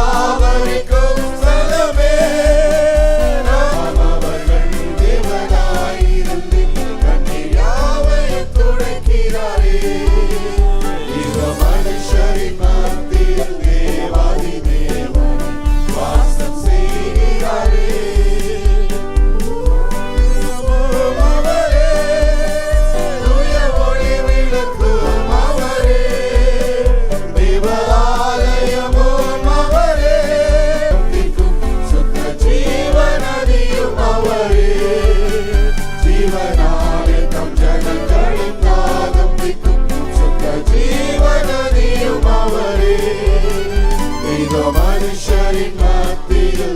Father, it மனுஷரின் மத்தியில்